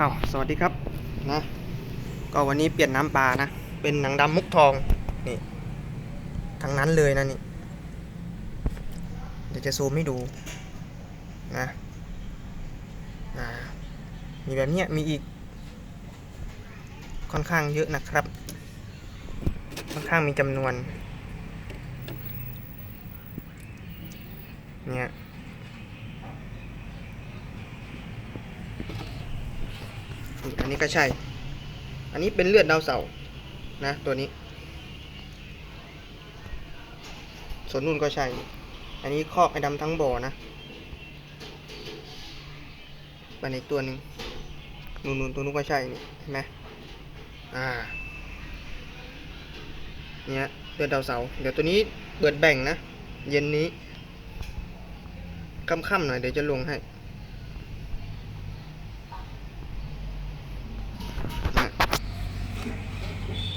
อ้าวสวัสดีครับนะก็วันนี้เปลี่ยนน้ำปลานะ เป็นหนังดำมุกทองนี่ทั้งนั้นเลยนะนี่ เดี๋ยวจะซูมให้ดูนะนะมีแบบนี้มีอีก ค่อนข้างเยอะนะครับ ค่อนข้างมีจำนวนเนี่ย นนี้ก็ใช่ อันนี้เป็นเลือดดาวเสาร์นะ ตัวนี้ ส่วนนู่นก็ใช่ อันนี้คอกไอ้ดำทั้งบ่อนะอันนี้ตัวหนึ่งนู่นนู่นตัวนู้นก็ใช่นี่เห็นไหมอ่า เนี่ยเลือดดาวเสาร์เดี๋ยวตัวนี้เปิดแบ่งนะ เย็นนี้ค่ำๆหน่อยเดี๋ยวจะลงให้ นะ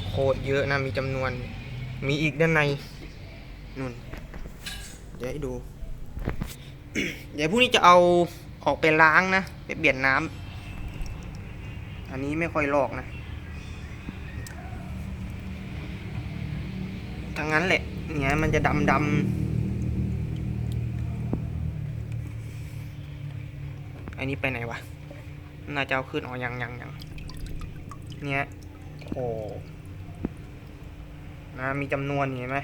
โคตรเยอะนะมีจำนวน มีอีกด้านในนู่นเดี๋ยวให้ดู เดี๋ยวพรุ่งนี้จะเอาออกไปล้างนะไปเปลี่ยนน้ำอันนี้ไม่ค่อยลอกนะทั้งนั้นแหละเนี่ยมันจะดำดำอันนี้ไปไหนวะ น่าจะเอาขึ้นอ๋อยังยังยัง เนี่ยโอ้นะมีจำนวนเห็นไหม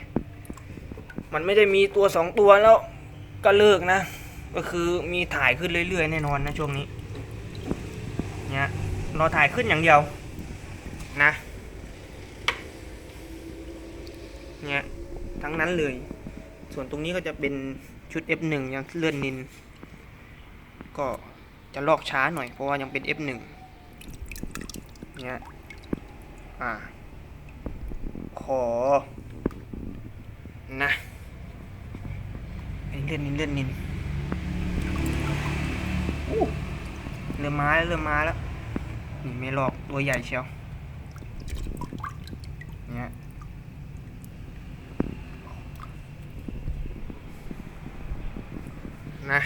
มันไม่ได้มีตัวสองตัวแล้วก็เลิกนะ ก็คือมีถ่ายขึ้นเรื่อยๆแน่นอนนะช่วงนี้เนี่ยรอถ่ายขึ้นอย่างเดียวนะเนี่ยทั้งนั้นเลย ส่วนตรงนี้ก็จะเป็นชุด F1 ยังเลื่อนนิน ก็จะลอกช้าหน่อยเพราะว่ายังเป็น F1 เนี่ยอ่า ขอ นะเลื่อนนินเลื่อนนินอู้เริ่มมาแล้วเริ่มมาแล้ว นี่ไม่หลอกตัวใหญ่เชียว เนี่ยนะ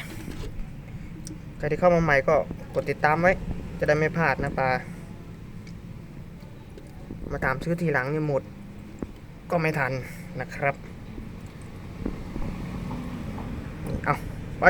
ใครที่เข้ามาใหม่ก็กดติดตามไว้ จะได้ไม่พลาดนะปลา มาตามซื้อทีหลังเนี่ยหมด ก็ไม่ทันนะครับ เอาไป